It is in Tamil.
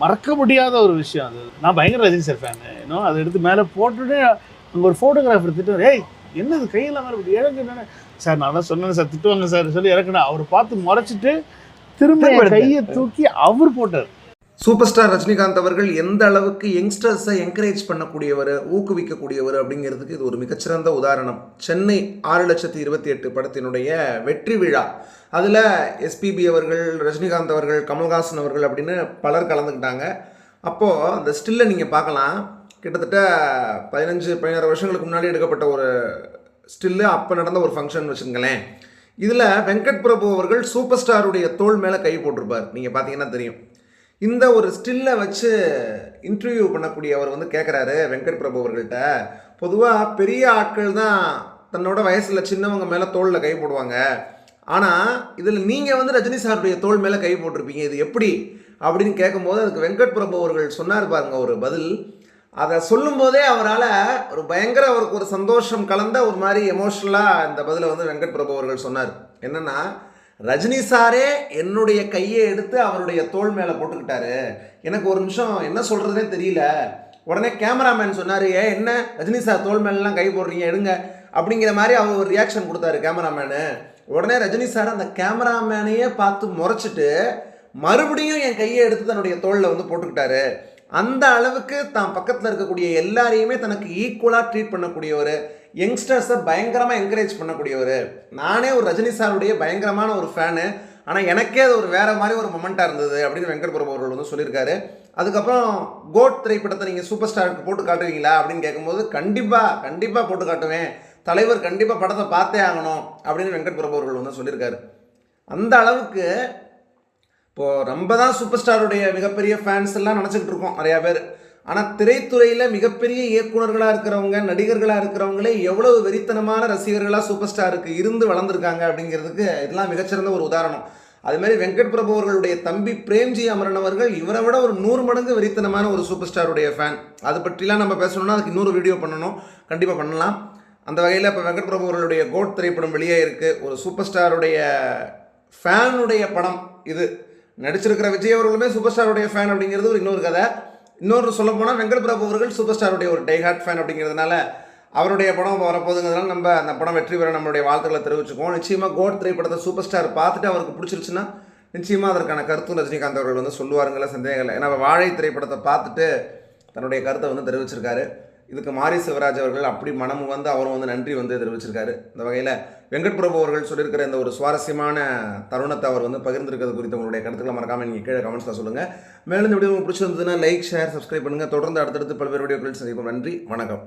மறக்க முடியாத ஒரு விஷயம் அது. நான் பயங்கர ரஜினி சார் ஃபேனு இன்னும் அதை எடுத்து மேலே போட்டுட்டு அங்கே ஒரு ஃபோட்டோகிராஃபர் திட்டு ஏய் என்னது கையில் மேலே இப்படி இறங்குன்னு சார் நான் தான் சொன்னேன் சார் திட்டுவாங்க சார் சொல்லி இறக்குனேன் அவர் பார்த்து முறைச்சிட்டு திரும்ப கையை தூக்கி அவர் போட்டார். சூப்பர் ஸ்டார் ரஜினிகாந்த் அவர்கள் எந்த அளவுக்கு யங்ஸ்டர்ஸை என்கரேஜ் பண்ணக்கூடியவர் ஊக்குவிக்கக்கூடியவர் அப்படிங்கிறதுக்கு இது ஒரு மிகச்சிறந்த உதாரணம். சென்னை ஆறு லட்சத்தி இருபத்தி எட்டு படத்தினுடைய வெற்றி விழா. அதில் எஸ்பிபி அவர்கள் ரஜினிகாந்த் அவர்கள் கமல்ஹாசன் அவர்கள் அப்படின்னு பலர் கலந்துக்கிட்டாங்க. அப்போது அந்த ஸ்டில்லை நீங்கள் பார்க்கலாம். கிட்டத்தட்ட பதினஞ்சு பதினாறு வருஷங்களுக்கு முன்னாடி எடுக்கப்பட்ட ஒரு ஸ்டில்லு அப்போ நடந்த ஒரு ஃபங்க்ஷன் வச்சுங்களேன் இதில் வெங்கட் பிரபு அவர்கள் சூப்பர் ஸ்டாருடைய தோல் மேலே கை போட்டிருப்பார். நீங்கள் பார்த்தீங்கன்னா தெரியும். இந்த ஒரு ஸ்டில்லை வச்சு இன்டர்வியூ பண்ணக்கூடிய அவர் வந்து கேட்குறாரு வெங்கட் பிரபு அவர்கள்ட்ட. பொதுவாக பெரிய ஆட்கள் தான் தன்னோட வயசில் சின்னவங்க மேலே தோளில் கை போடுவாங்க. ஆனால் இதில் நீங்கள் வந்து ரஜினி சாருடைய தோல் மேலே கை போட்டிருப்பீங்க இது எப்படி? அப்படின்னு கேட்கும்போது அதுக்கு வெங்கட் பிரபு அவர்கள் சொன்னார் பாருங்க ஒரு பதில். அதை சொல்லும்போதே அவரால் ஒரு பயங்கர அவருக்கு ஒரு சந்தோஷம் கலந்த ஒரு மாதிரி எமோஷ்னலாக இந்த பதிலை வந்து வெங்கட் பிரபு அவர்கள் சொன்னார். என்னென்னா ரஜினி சாரே என்னுடைய கையை எடுத்து அவருடைய தோல் மேலே போட்டுக்கிட்டாரு. எனக்கு ஒரு நிமிஷம் என்ன சொல்கிறதுனே தெரியல. உடனே கேமராமேன் சொன்னார் ஏ என்ன? ரஜினி சார் தோல் மேலாம் கை போடுறீங்க எடுங்க. அப்படிங்கிற மாதிரி அவர் ஒரு ரியாக்ஷன் கொடுத்தாரு கேமராமேனு. உடனே ரஜினி சார் அந்த கேமராமேனையே பார்த்து முறைச்சிட்டு மறுபடியும் என் கையை எடுத்து தன்னுடைய தோளில் வந்து போட்டுக்கிட்டாரு. அந்த அளவுக்கு தான் பக்கத்தில் இருக்கக்கூடிய எல்லாரையுமே தனக்கு ஈக்குவலாக ட்ரீட் பண்ணக்கூடியவர். யங்ஸ்டர்ஸை பயங்கரமாக என்கரேஜ் பண்ணக்கூடியவர். நானே ஒரு ரஜினி சாருடைய பயங்கரமான ஒரு ஃபேனு ஆனால் எனக்கே அது ஒரு வேறு மாதிரி ஒரு மொமெண்ட்டாக இருந்தது அப்படின்னு வெங்கட் பிரபு அவர்கள் வந்து சொல்லியிருக்காரு. அதுக்கப்புறம் கோட் திரைப்படத்தை நீங்கள் சூப்பர் ஸ்டாருக்கு போட்டு காட்டுவீங்களா அப்படின்னு கேட்கும்போது கண்டிப்பாக கண்டிப்பாக போட்டு காட்டுவேன். தலைவர் கண்டிப்பாக படத்தை பார்த்தே ஆகணும் அப்படின்னு வெங்கட் பிரபு அவர்கள் வந்து சொல்லியிருக்காரு. அந்த அளவுக்கு இப்போது ரொம்ப தான் சூப்பர் ஸ்டாருடைய மிகப்பெரிய ஃபேன்ஸ் எல்லாம் நினச்சிக்கிட்டு இருக்கோம் நிறையா பேர். ஆனால் திரைத்துறையில் மிகப்பெரிய இயக்குனர்களாக இருக்கிறவங்க நடிகர்களாக இருக்கிறவங்களே எவ்வளவு வெறித்தனமான ரசிகர்களாக சூப்பர் ஸ்டாருக்கு இருந்து வளர்ந்துருக்காங்க அப்படிங்கிறதுக்கு இதெல்லாம் மிகச்சிறந்த ஒரு உதாரணம். அதுமாதிரி வெங்கட் பிரபு அவர்களுடைய தம்பி பிரேம்ஜி அமரன் அவர்கள் இவரை விட ஒரு நூறு மடங்கு வெறித்தனமான ஒரு சூப்பர் ஸ்டாருடைய ஃபேன் அது பற்றிலாம் நம்ம பேசணும்னா அதுக்கு இன்னொரு வீடியோ பண்ணணும். கண்டிப்பாக பண்ணலாம். அந்த வகையில் இப்போ வெங்கட் பிரபு அவர்களுடைய கோட் திரைப்படம் வெளியே இருக்குது ஒரு சூப்பர் ஸ்டாருடைய ஃபேனுடைய படம் இது. நடிச்சிருக்கிற விஜய் அவர்களுமே சூப்பர் ஸ்டாருடைய ஃபேன் அப்படிங்கிறது ஒரு இன்னொரு கதை. இன்னொரு சொல்ல போனால் வெங்கட் பிரபு அவர்கள் சூப்பர் ஸ்டாருடைய ஒரு டைஹார்ட் ஃபேன் அப்படிங்கிறதுனால அவருடைய படம் வரப்போகுதுங்கிறதுனால நம்ம அந்த படம் வெற்றி பெற நம்மளுடைய வாழ்த்துக்களை தெரிவிச்சுக்குவோம். நிச்சயமாக கோட் திரைப்படத்தை சூப்பர் ஸ்டார் பார்த்துட்டு அவருக்கு பிடிச்சிருச்சுன்னா நிச்சயமாக அதற்கான கருத்தும் ரஜினிகாந்த் அவர்கள் வந்து சொல்லுவாருங்கள சந்தேகம் இல்லை. ஏன்னா வாழை திரைப்படத்தை பார்த்துட்டு தன்னுடைய கருத்தை வந்து தெரிவிச்சிருக்காரு. இதுக்கு மாரி சிவராஜ் அவர்கள் அப்படி மனம் வந்து அவரும் வந்து நன்றி வந்து தெரிவிச்சிருக்காரு. இந்த வகையில் வெங்கட் பிரபு அவர்கள் சொல்லியிருக்கிற இந்த ஒரு சுவாரஸ்யமான தருணத்தை அவர் வந்து பகிர்ந்திருக்கிறது குறித்து உங்களுடைய கருத்துக்களை மறக்காமல் நீங்கள் கீழே கமெண்ட்ஸில் சொல்லுங்கள் மேலும் இந்த வீடியோ உங்களுக்கு பிடிச்சிருந்ததுன்னா லைக் ஷேர் சப்ஸ்கிரைப் பண்ணுங்கள் தொடர்ந்து அடுத்தடுத்து பல்வேறு வீடியோக்கள் சந்திப்போம். நன்றி வணக்கம்.